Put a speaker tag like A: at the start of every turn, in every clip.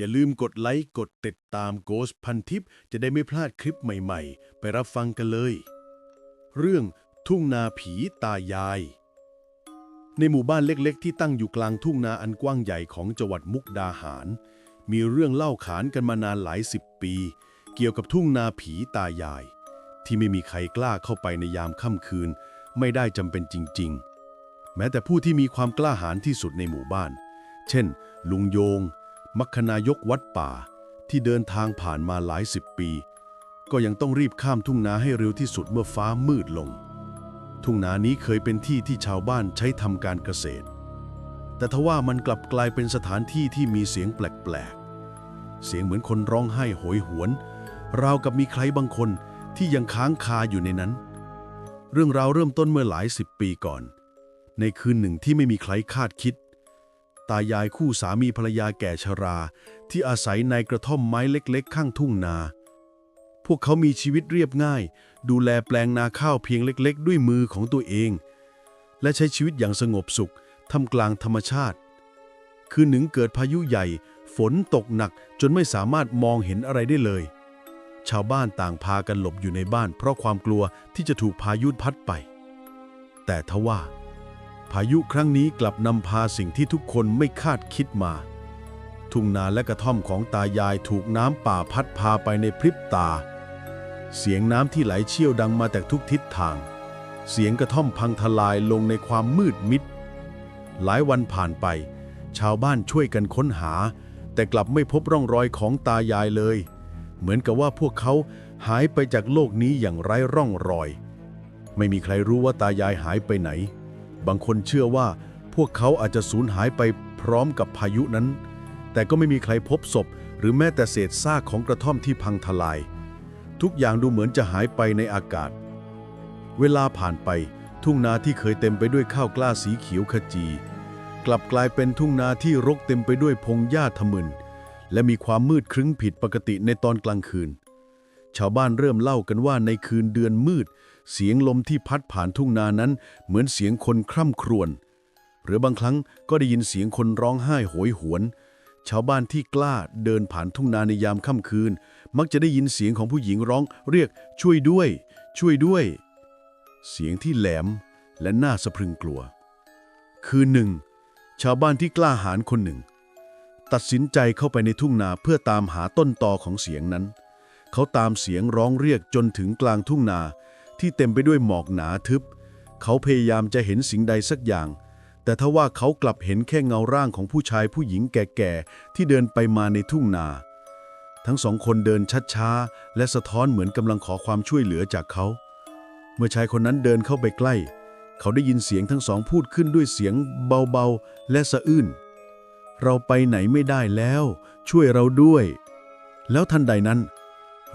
A: อย่าลืมกดไลค์กดติดตามโกสพันทิปจะได้ไม่พลาดคลิปใหม่ๆ ไปรับฟังกันเลย เรื่องทุ่งนาผีตายาย ในหมู่บ้านเล็กๆ ที่ตั้งอยู่กลางทุ่งนาอันกว้างใหญ่ของจังหวัดมุกดาหาร มีเรื่องเล่าขานกันมานานหลายสิบปี เกี่ยวกับทุ่งนาผีตายาย ที่ไม่มีใครกล้าเข้าไปในยามค่ำคืน ไม่ได้จำเป็นจริง ๆ แม้แต่ผู้ที่มีความกล้าหาญที่สุดในหมู่บ้าน เช่น ลุงโยง มัคคณายกวัดป่าที่เดินทางผ่านมาหลายสิบปี ก็ยังต้องรีบข้ามทุ่งนาให้เร็วที่สุดเมื่อฟ้ามืดลง ทุ่งนานี้เคยเป็นที่ที่ชาวบ้านใช้ทำการเกษตร แต่ทว่ามันกลับกลายเป็นสถานที่ที่มีเสียงแปลกๆ เสียงเหมือนคนร้องไห้โหยหวน ราวกับมีใครบางคนที่ยังค้างคาอยู่ในนั้น เรื่องราวเริ่มต้นเมื่อหลายสิบปีก่อน ในคืนหนึ่งที่ไม่มีใครคาดคิด ตายายคู่สามีภรรยาแก่ชรา ที่อาศัยในกระท่อมไม้เล็กๆ ข้างทุ่งนา พวกเขามีชีวิตเรียบง่าย ดูแลแปลงนาข้าวเพียงเล็กๆ ด้วยมือของตัวเอง และใช้ชีวิตอย่างสงบสุขท่ามกลางธรรมชาติ คืนหนึ่งเกิดพายุใหญ่ ฝนตกหนักจนไม่สามารถมองเห็นอะไรได้เลย ชาวบ้านต่างพากันหลบอยู่ในบ้าน เพราะความกลัวที่จะถูกพายุพัดไป แต่ทว่า พายุครั้งนี้กลับนำพาสิ่งที่ทุกคนไม่คาดคิดมา ทุ่งนาและกระท่อมของตายายถูกน้ำป่าพัดพาไปในพริบตา เสียงน้ำที่ไหลเชี่ยวดังมาแต่ทุกทิศทาง เสียงกระท่อมพังทลายลงในความมืดมิด หลายวันผ่านไป ชาวบ้านช่วยกันค้นหา แต่กลับไม่พบร่องรอยของตายายเลย เหมือนกับว่าพวกเขาหายไปจากโลกนี้อย่างไร้ร่องรอย ไม่มีใครรู้ว่าตายายหายไปไหน บางคนเชื่อว่าพวกเขาอาจจะสูญหายไปพร้อมกับพายุนั้น แต่ก็ไม่มีใครพบศพ หรือแม้แต่เศษซากของกระท่อมที่พังทลาย ทุกอย่างดูเหมือนจะหายไปในอากาศ เวลาผ่านไปทุ่งนาที่เคยเต็มไปด้วยข้าวกล้าสีเขียวขจี กลับกลายเป็นทุ่งนาที่รกเต็มไปด้วยพงหญ้าทะมึนและมีความมืดครึ้งผิดปกติในตอนกลางคืน ชาวบ้านเริ่มเล่ากันว่าในคืนเดือนมืด เสียงลมที่พัดผ่านทุ่งนานั้น เหมือนเสียงคนคร่ำครวญหรือบางครั้งก็ได้ยินเสียงคนร้องไห้โหยหวน ชาวบ้านที่กล้าเดินผ่านทุ่งนาในยามค่ำคืน มักจะได้ยินเสียงของผู้หญิงร้องเรียกช่วยด้วย ช่วยด้วย เสียงที่แหลมและน่าสะพรึงกลัว คืนหนึ่ง ชาวบ้านที่กล้าหาญคนหนึ่ง ตัดสินใจเข้าไปในทุ่งนาเพื่อตามหาต้นตอของเสียงนั้น เขาตามเสียงร้องเรียกจนถึงกลางทุ่งนา ที่เต็มไปด้วยหมอกหนาทึบ เขาพยายามจะเห็นสิ่งใดสักอย่าง แต่ทว่าเขากลับเห็นแค่เงาร่างของผู้ชายผู้หญิงแก่ๆ ที่เดินไปมาในทุ่งนา ทั้งสองคนเดินช้าๆ และสะท้อนเหมือนกำลังขอความช่วยเหลือจากเขา เมื่อชายคนนั้นเดินเข้าไปใกล้ เขาได้ยินเสียงทั้งสองพูดขึ้นด้วยเสียงเบาๆ และสะอื้นเราไปไหนไม่ได้แล้ว ช่วยเราด้วย แล้วทันใดนั้น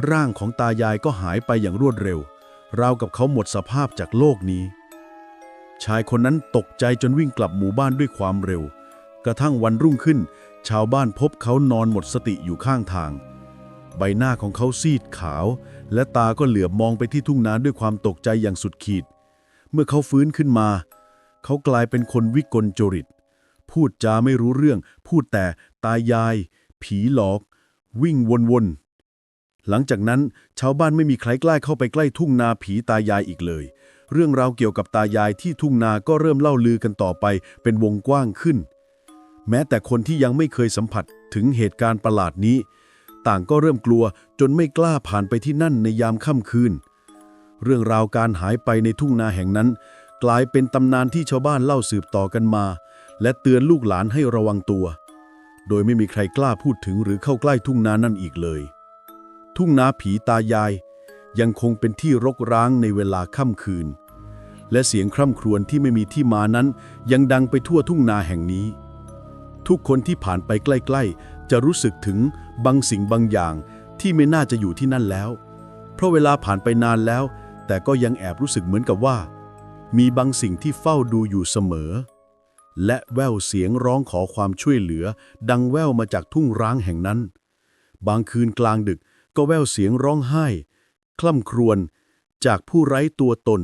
A: ร่างของตายายก็หายไปอย่างรวดเร็ว ราวกับเขาหมดสภาพจากโลกนี้ ชายคนนั้นตกใจจนวิ่งกลับหมู่บ้านด้วยความเร็ว กระทั่งวันรุ่งขึ้น ชาวบ้านพบเขานอนหมดสติอยู่ข้างทาง ใบหน้าของเขาซีดขาว และตาก็เหลือบมองไปที่ทุ่งนาด้วยความตกใจอย่างสุดขีด เมื่อเขาฟื้นขึ้นมา เขากลายเป็นคนวิกลจริต พูดจาไม่รู้เรื่อง พูดแต่ตายาย ผีหลอก วิ่งวนๆ หลังจากนั้นชาวบ้านไม่มีใครกล้าเข้าไปใกล้ทุ่งนาผีตายายอีกเลย เรื่องราวเกี่ยวกับตายายที่ทุ่งนาก็เริ่มเล่าลือกันต่อไปเป็นวงกว้างขึ้น แม้แต่คนที่ยังไม่เคยสัมผัสถึงเหตุการณ์ประหลาดนี้ ต่างก็เริ่มกลัวจนไม่กล้าผ่านไปที่นั่นในยามค่ำคืน เรื่องราวการหายไปในทุ่งนาแห่งนั้น กลายเป็นตำนานที่ชาวบ้านเล่าสืบต่อกันมา และเตือนลูกหลานให้ระวังตัว โดยไม่มีใครกล้าพูดถึงหรือเข้าใกล้ทุ่งนานั่นอีกเลย ทุ่งนาผีตายาย ยังคงเป็นที่รกร้างในเวลาค่ำคืน และเสียงคร่ำครวญที่ไม่มีที่มานั้น ยังดังไปทั่วทุ่งนาแห่งนี้ ทุกคนที่ผ่านไปใกล้ๆ จะรู้สึกถึงบางสิ่งบางอย่างที่ไม่น่าจะอยู่ที่นั่นแล้ว เพราะเวลาผ่านไปนานแล้ว แต่ก็ยังแอบรู้สึกเหมือนกับว่า มีบางสิ่งที่เฝ้าดูอยู่เสมอ และแววเสียงร้องขอความช่วยเหลือ ดังแววมาจากทุ่งร้างแห่งนั้น บางคืนกลางดึก ก็แววเสียงร้องไห้ คล่ำครวญจากผู้ไร้ตัวตน